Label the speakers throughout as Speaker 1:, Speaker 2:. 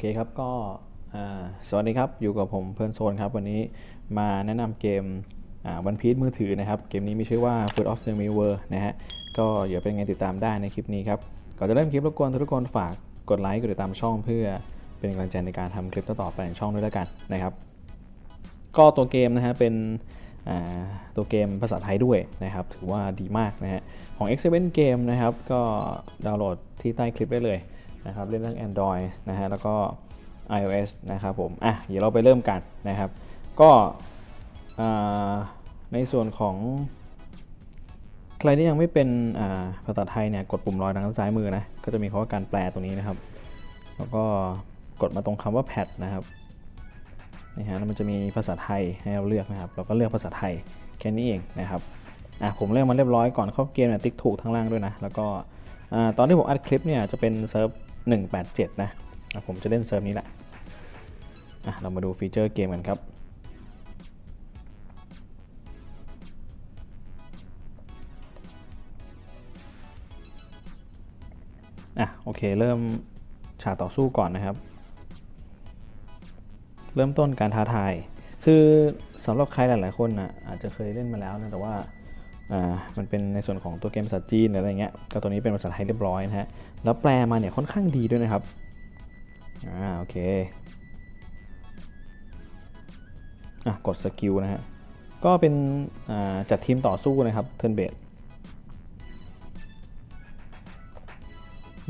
Speaker 1: โอเคครับก็สวัสดีครับอยู่กับผมเพื่อนโซนครับ วันนี้มาแนะนำเกมวันพี e มือถือนะครับ เกมนี้มีชื่อว่า Foot of the Mirror นะฮะก็เดี๋ยวเป็นไงติดตามได้ในคลิปนี้ครับก่อนจะเริ่มคลิปรบกวนทุกคนฝากกดไลค์กดติดตามช่องเพื่อเป็นกำลังใจในการทำคลิปต่อไปในช่องด้วยแล้วกันนะครับ ก็ตัวเกมนะฮะเป็นตัวเกมภาษาไทยด้วยนะครับ ถือว่าดีมากนะฮะของ x 7 Game นะครับ ก็ดาวน์โหลดที่ใต้คลิปได้เลย นะครับเล่นทั้ง Android นะฮะแล้วก็ iOS นะครับผมอะเดี๋ยวเราไปเริ่มกันนะครับ ก็ในส่วนของ ใครที่ยังไม่เป็นภาษาไทยเนี่ยกดปุ่มรอยทางด้านซ้ายมือนะก็จะมีคำว่าการแปลตรงนี้นะครับ แล้วก็กดมาตรงคำว่า pad นะครับนี่ฮะแล้วมันจะมีภาษาไทยให้เราเลือกนะครับ เราก็เลือกภาษาไทยแค่นี้เองนะครับอะผมเลือกมาเรียบร้อยก่อนเข้าเกมเนี่ยติ๊กถูกทั้งล่างด้วยนะแล้วก็ตอนที่ผมอัดคลิปเนี่ยจะเป็นเซิร์ฟ 187นะอะผมจะเล่นเซิร์ฟนี้แหละะเรามาดูฟีเจอร์เกมกันครับ อะโอเค เริ่มฉากต่อสู้ก่อนนะครับ เริ่มต้นการท้าทาย คือสำหรับใครหลาย ๆ คนอะอาจจะเคยเล่นมาแล้วนะ แต่ว่า มันเป็นในส่วนของตัวเกมภาษาจีนอะไรเงี้ยก็ตัวนี้เป็นภาษาไทยเรียบร้อยนะฮะ แล้วแปลมาเนี่ยค่อนข้างดีด้วยนะครับ อ่าโอเค อะกดสกิลนะฮะ ก็เป็นจัดทีมต่อสู้นะครับเทิร์นเบด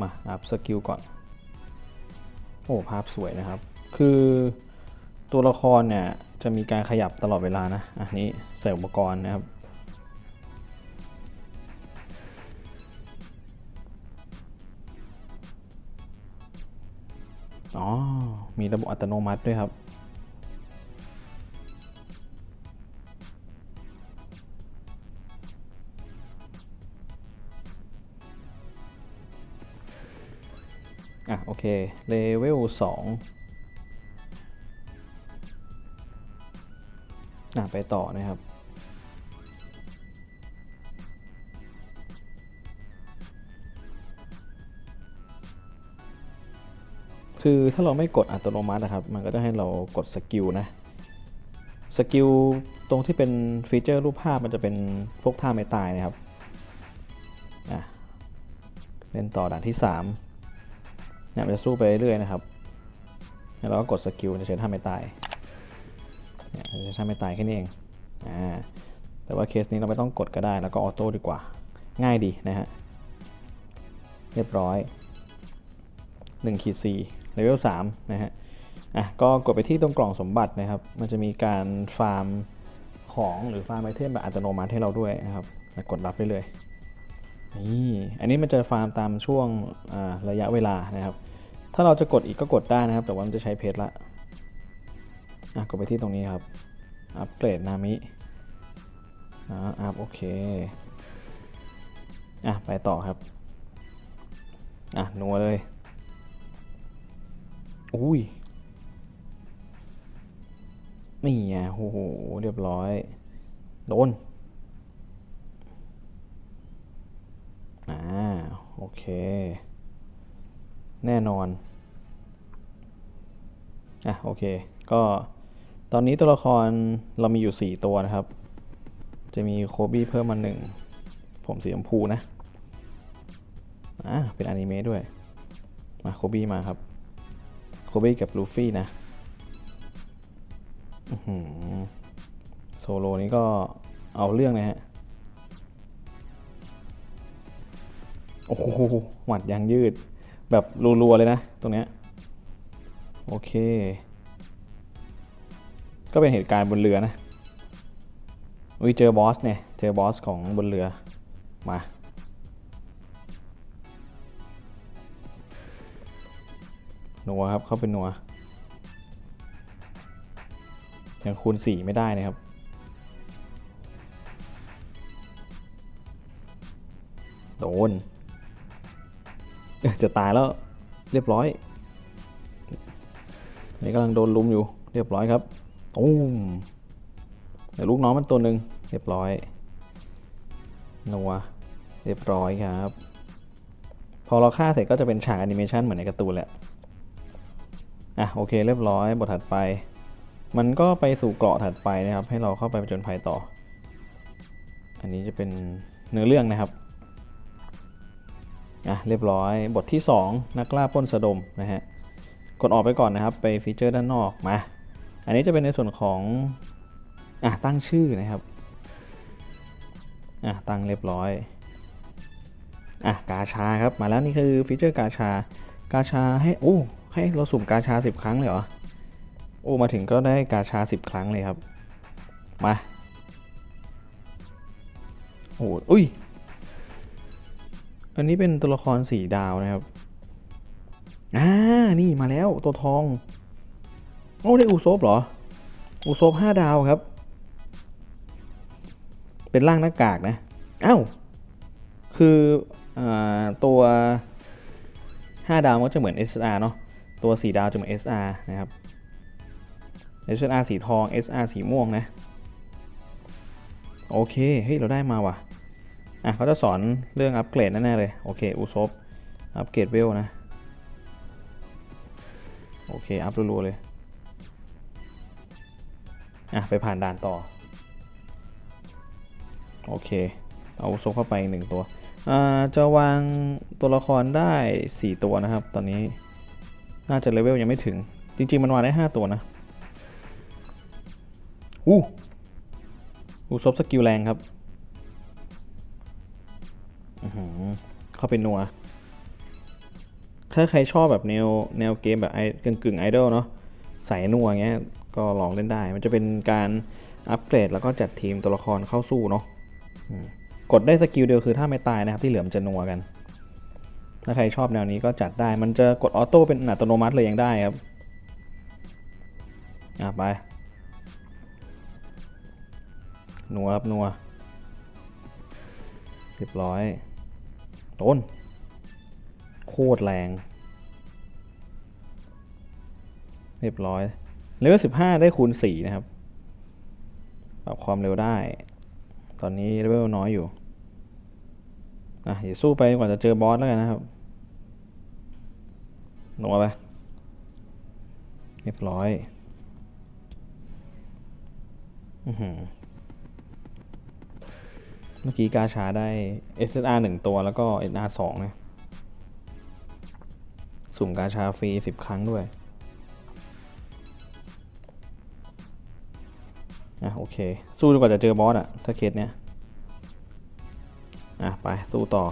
Speaker 1: มาอัพสกิลก่อน โอ้ภาพสวยนะครับ คือตัวละครเนี่ยจะมีการขยับตลอดเวลานะ อันนี้ใส่อุปกรณ์นะครับ อ๋อ มีระบบอัตโนมัติด้วยครับอะโอเคเลเวล2อะไปต่อนะครับ คือถ้าเราไม่กดอัตโนมัตินะครับ มันก็จะให้เรากดสกิลนะ สกิลตรงที่เป็นฟีเจอร์รูปภาพมันจะเป็นพวกท่าไม่ตายนะครับเล่นต่อด่านที่3เนี่ยมันจะสู้ไปเรื่อยนะครับแล้วเราก็กดสกิลจะใช้ท่าไม่ตายเนี่ยจะใช้ท่าไม่ตายแค่นี้เองอ่าแต่ว่าเคสนี้เราไม่ต้องกดก็ได้แล้วก็ออโต้ดีกว่า ง่ายดีนะฮะ เรียบร้อย1ขีด4 เลเวล3นะฮะอะก็กดไปที่ตรงกล่องสมบัตินะครับ มันจะมีการฟาร์มของหรือฟาร์มไอเทมแบบอัตโนมัติให้เราด้วยนะครับกดรับได้เลยนี่อันนี้มันจะฟาร์มตามช่วงระยะเวลานะครับ ถ้าเราจะกดอีกก็กดได้นะครับ แต่ว่ามันจะใช้เพชรละอะกดไปที่ตรงนี้ครับ อัปเกรดนามิอ่าอัพโอเคอะไปต่อครับอะนัวเลย อุ้ยนี่ไงโอ้โห เรียบร้อย โดน อ่า โอเค แน่นอน อะ โอเค ก็ตอนนี้ตัวละครเรามีอยู่ 4 ตัวนะครับ จะมีโคบี้เพิ่มมาหนึ่ง ผมสีชมพูนะ อ่า เป็นอนิเมะด้วย มาโคบี้มาครับ โคบี้กับลูฟี่นะโซโลนี้ก็เอาเรื่องนะฮะ โอ้โหหมัดยางยืด แบบรัวๆเลยนะ ตรงเนี้ย โอเค ก็เป็นเหตุการณ์บนเรือนะวิเจอบอสเนี่ย เจอบอสของบนเรือ มา หนัวครับ เข้าเป็นหนัวยังคูณสี่ไม่ได้นะครับ โดน จะตายแล้วเรียบร้อยนี่กำลังโดนลุมอยู่เรียบร้อยครับตุ้มเดี๋ยวลูกน้องมันตัวหนึ่งเรียบร้อยนัวเรียบร้อยครับ พอเราฆ่าเสร็จก็จะเป็นฉากแอนิเมชันเหมือนในการ์ตูนแหละ อะโอเคเรียบร้อยบทถัดไป มันก็ไปสู่เกาะถัดไปนะครับ ให้เราเข้าไปจญภัยต่อ อันนี้จะเป็นเนื้อเรื่องนะครับอะเรียบร้อยบทที่ 2 นักล่าป้นสะดมนะฮะกดออกไปก่อนนะครับ ไปฟีเจอร์ด้านนอกมา อันนี้จะเป็นในส่วนของอะตั้งชื่อนะครับอะตั้งเรียบร้อยอะกาชาครับมาแล้วนี่คือฟีเจอร์กาชากาชาให้โอ้ ให้เราสุ่มกาชา 10 ครั้งเลยเหรอ โอ้ มาถึงก็ได้กาชา 10 ครั้งเลยครับ มา โอ้อุ้ย อันนี้เป็นตัวละครสีดาวนะครับ อ่า นี่มาแล้วตัวทอง โอ้ ได้อูโซบเหรอ อูโซบห้าดาวครับ เป็นร่างหน้ากากนะ อ้าว คืออตัว 5 ดาวก็จะเหมือน SR เนาะ ตัว 4 ดาวจะเหมือน SR นะครับ SR สีทอง SR สีม่วงนะ โอเค เฮ้ย เราได้มาว่ะ อะเขาจะสอนเรื่องอัปเกรดแน่ ๆ เลย โอเค อุซบอัปเกรดเวลนะ โอเค อัพรัวๆเลย อะ ไปผ่านด่านต่อ โอเค เอาอุซบเข้าไปหนึ่งตัว อ่า จะวางตัวละครได้ 4 ตัวนะครับ ตอนนี้ น่าจะเลเวลยังไม่ถึง จริง ๆ มันวางได้ 5 ตัวนะ อู้อุซบสกิลแรงครับเข้าไปนัว ถ้าใครชอบแบบแนวแนวเกมแบบไอกึ่งกึ่งไอดอลเนาะใส่นัวเงี้ย ก็ลองเล่นได้ มันจะเป็นการอัปเกรดแล้วก็จัดทีมตัวละครเข้าสู้เนาะกดได้สกิลเดียวคือถ้าไม่ตายนะครับ ที่เหลือมันจะนัวกัน ถ้าใครชอบแนวนี้ก็จัดได้ มันจะกดออโต้เป็นอัตโนมัติเลยยังได้ครับ อะไป นัวครับนัวเรียบร้อยต้น โคตรแรง เรียบร้อยเลเวลสิบห้าได้คูณสี่นะครับ ปรับความเร็วได้ ตอนนี้เลเวลน้อยอยู่อะอย่าสู้ไปกว่าจะเจอบอสแล้วกันนะครับ หนัวไปเรียบร้อยอือหือเมื่อกี้กาชาได้ SSR 1ตัวแล้วก็ SR 2นะ สุ่มกาชาฟรี10ครั้งด้วยอะโอเค สู้จนกว่าจะเจอบอสอะถ้าเคสเนี้ย อะ ไป สู้ต่อ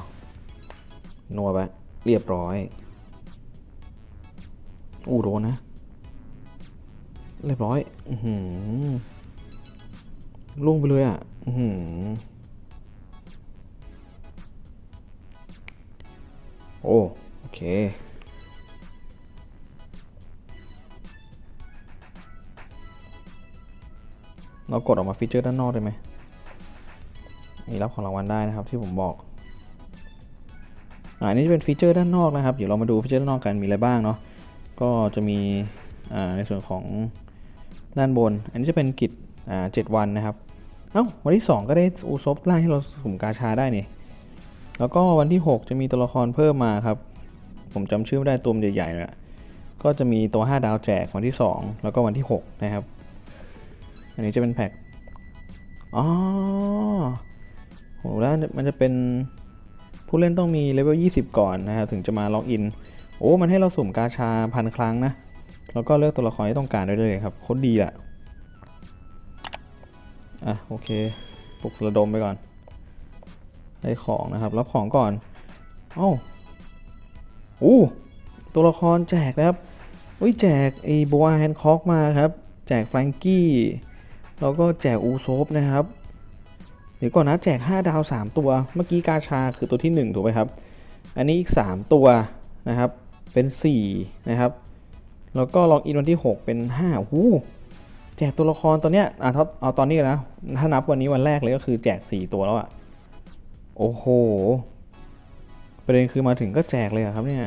Speaker 1: นัวไป เรียบร้อย อู้โดนนะ เรียบร้อย อือหือลุ่งไปเลยอะ อือหือโอ้ โอเคเรากดออกมาฟีเจอร์ด้านนอกได้ไหมนี่รับของรางวัลได้นะครับที่ผมบอกอันนี้จะเป็นฟีเจอร์ด้านนอกนะครับ เดี๋ยวเรามาดูฟีเจอร์ด้านนอกกันมีอะไรบ้างเนาะ ก็จะมีในส่วนของด้านบน อันนี้จะเป็นกิจเจ็ดวันนะครับ เอ้า วันที่ 2 ก็ได้อูซบล่างให้เราสุ่มกาชาได้นี่ แล้วก็วันที่ 6 จะมีตัวละครเพิ่มมาครับ ผมจำชื่อไม่ได้ตัวใหญ่ๆเลยก็จะมีตัว 5 ดาวแจกวันที่ 2 แล้วก็วันที่ 6 นะครับ อันนี้จะเป็นแพ็คอ๋อโหแล้วมันจะเป็นผู้เล่นต้องมีเลเวล 20 ก่อนนะครับถึงจะมาล็อกอิน โอ้มันให้เราสุ่มกาชาพันครั้งนะแล้วก็เลือกตัวละครที่ต้องการได้เลยครับโคตรดีอะอะโอเคปลุกระดมไปก่อนได้ของนะครับรับของก่อนอ้าอู้ตัวละครแจกนะครับอุ้ยแจกไอ้บัวแฮนคอกมาครับ แจกแฟรงกี้แล้วก็แจกอูโซฟนะครับเดี๋ยวก่อนนะแจก 5 ดาว 3 ตัว เมื่อกี้กาชาคือตัวที่ 1 ถูกไหมครับ อันนี้อีก 3 ตัวนะครับ เป็น 4 นะครับ แล้วก็ล็อกอินวันที่ 6 เป็น5หูแจกตัวละครตัวเนี้ยอะเอาตอนนี้นะ ถ้านับวันนี้วันแรกเลยก็คือแจก 4 ตัวแล้วอะโอ้โห ประเด็นคือมาถึงก็แจกเลยครับเนี่ย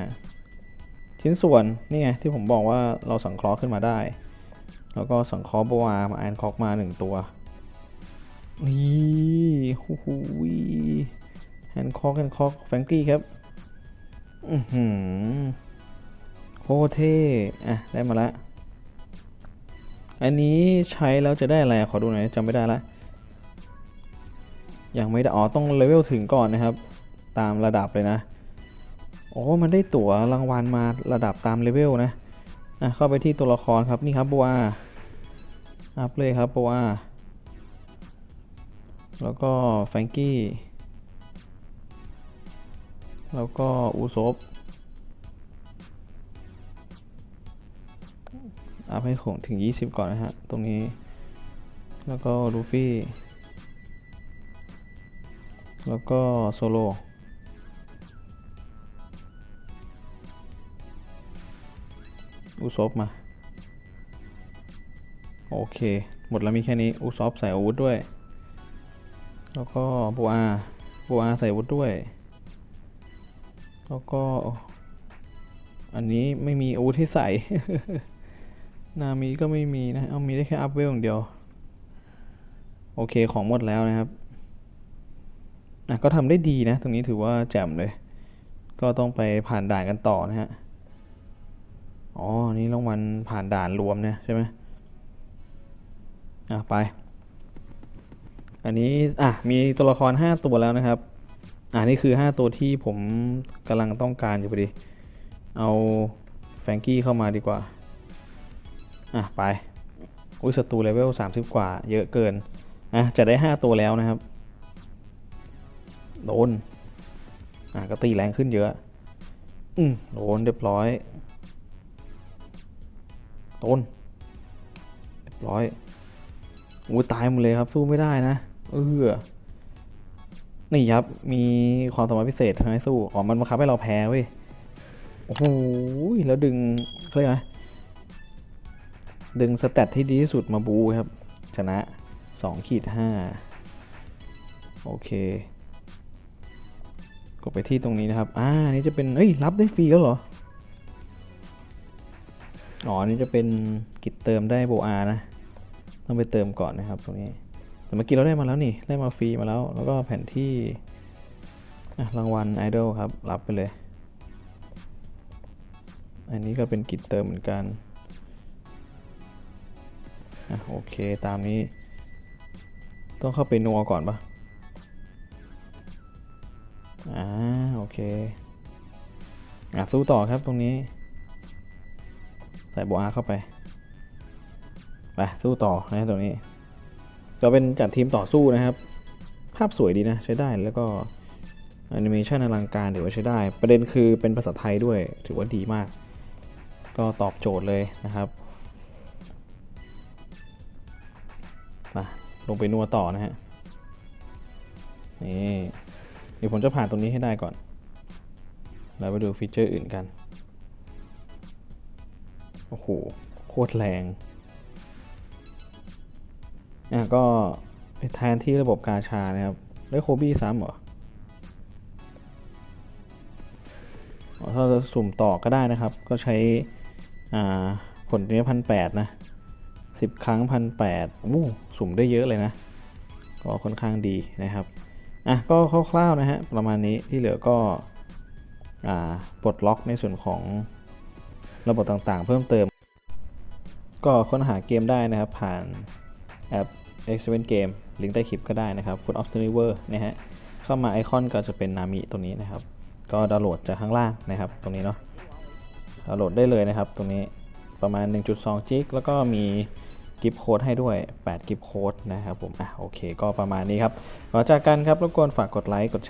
Speaker 1: ชิ้นส่วนนี่ไงที่ผมบอกว่าเราสังเคราะห์ขึ้นมาได้ แล้วก็สังเคราะห์บัวามาแอนคอกมาหนึ่งตัว นี่ฮูฮูแอนคอกแอนคอกแฟรงกี้ครับ อือหือ คตรเท่อะ ได้มาละ อันนี้ใช้แล้วจะได้อะไร ขอดูหน่อยจำไม่ได้ละ ยังไม่ได้ อ๋อ ต้องเลเวลถึงก่อนนะครับ ตามระดับเลยนะ โอ้ มันได้ตั๋วรางวัลมาระดับตามเลเวลนะ อะ เข้าไปที่ตัวละครครับ นี่ครับบัวอัพเลยครับบัวแล้วก็แฟงกี้ แล้วก็อูซบ อัพให้ของถึง 20 ก่อนนะฮะ ตรงนี้ แล้วก็ลูฟี่ แล้วก็โซโลอุซบมา โอเค หมดแล้วมีแค่นี้ อุซบใส่อาวุธด้วย แล้วก็บัวอาบัวอาใส่อาวุธด้วย แล้วก็ อันนี้ไม่มีอาวุธที่ใส่ นามีก็ไม่มีนะ เอามีได้แค่อัพเวลอย่างเดียว โอเคของหมดแล้วนะครับอะก็ทำได้ดีนะ ตรงนี้ถือว่าแจ่มเลย ก็ต้องไปผ่านด่านกันต่อนะฮะ อ๋อ นี่รางวัลผ่านด่านรวมเนี่ยใช่ไหมอะไป อันนี้ อะ มีตัวละคร 5 ตัวแล้วนะครับ อ่านี่คือ 5 ตัวที่ผมกำลังต้องการอยู่พอดี เอาแฟงกี้เข้ามาดีกว่า อะไปอุ้ยศัตรูเลเวล30กว่า เยอะเกินอะจะได้5ตัวแล้วนะครับ โดนอะก็ตีแรงขึ้นเยอะ อืมโดนเรียบร้อยโดนเรียบร้อยอู้ตายหมดเลยครับสู้ไม่ได้นะเออนี่ครับ มีความสามารถพิเศษทำให้สู้ อ๋อ มันบังคับให้เราแพ้เว้ย โอ้โห แล้วดึงเขาเรียกไง ดึงสเตตที่ดีที่สุดมาบูครับ ชนะ2ขีด5โอเค กดไปที่ตรงนี้นะครับ อ่า นี่จะเป็น เอ้ย รับได้ฟรีแล้วเหรอ อ๋อ นี่จะเป็นกิจเติมได้โบอานะ ต้องไปเติมก่อนนะครับตรงนี้ แต่เมื่อกี้เราได้มาแล้วนี่ ได้มาฟรีมาแล้ว แล้วก็แผนที่รางวัลไอดอลครับ รับไปเลย อันนี้ก็เป็นกิจเติมเหมือนกัน อะโอเคตามนี้ ต้องเข้าไปนัวก่อนปะอ่าโอเคอะสู้ต่อครับตรงนี้ ใส่โบอาเข้าไปไปสู้ต่อนะตรงนี้ ก็เป็นจัดทีมต่อสู้นะครับ ภาพสวยดีนะ ใช้ได้แล้วก็แอนิเมชันอลังการถือว่าใช้ได้ ประเด็นคือเป็นภาษาไทยด้วยถือว่าดีมาก ก็ตอบโจทย์เลยนะครับ มาลงไปนัวต่อนะฮะ นี่เดี๋ยวผมจะผ่านตรงนี้ให้ได้ก่อน แล้วไปดูฟีเจอร์อื่นกัน โอ้โห โคตรแรง อะก็ไปแทนที่ระบบกาชานะครับ ได้โคบี้ซ้ำเหรอถ้าจะสุ่มต่อก็ได้นะครับ ก็ใช้ผลนี้พันแปดนะ สิบครั้งพันแปดอู้สุ่มได้เยอะเลยนะ ก็ค่อนข้างดีนะครับ อะ ก็คร่าวๆนะฮะ ประมาณนี้ที่เหลือก็อ่าปลดล็อกในส่วนของระบบต่างๆ เพิ่มเติม ก็ค้นหาเกมได้นะครับ ผ่านแอป x 7 Game ลิงก์ใต้คลิปก็ได้นะครับ Foot of the River นะฮะ เข้ามาไอคอนก็จะเป็นนามิตัวนี้นะครับ ก็ดาวน์โหลดจากข้างล่างนะครับ ตรงนี้เนาะดาวน์โหลดได้เลยนะครับ ตรงนี้ประมาณ 1.2 จิก แล้วก็มี กิฟต์โค้ดให้ด้วย 8 กิฟต์โค้ดนะครับผม อะ โอเค ก็ประมาณนี้ครับขอจากกันครับ รบกวนฝากกดไลค์ กดแชร์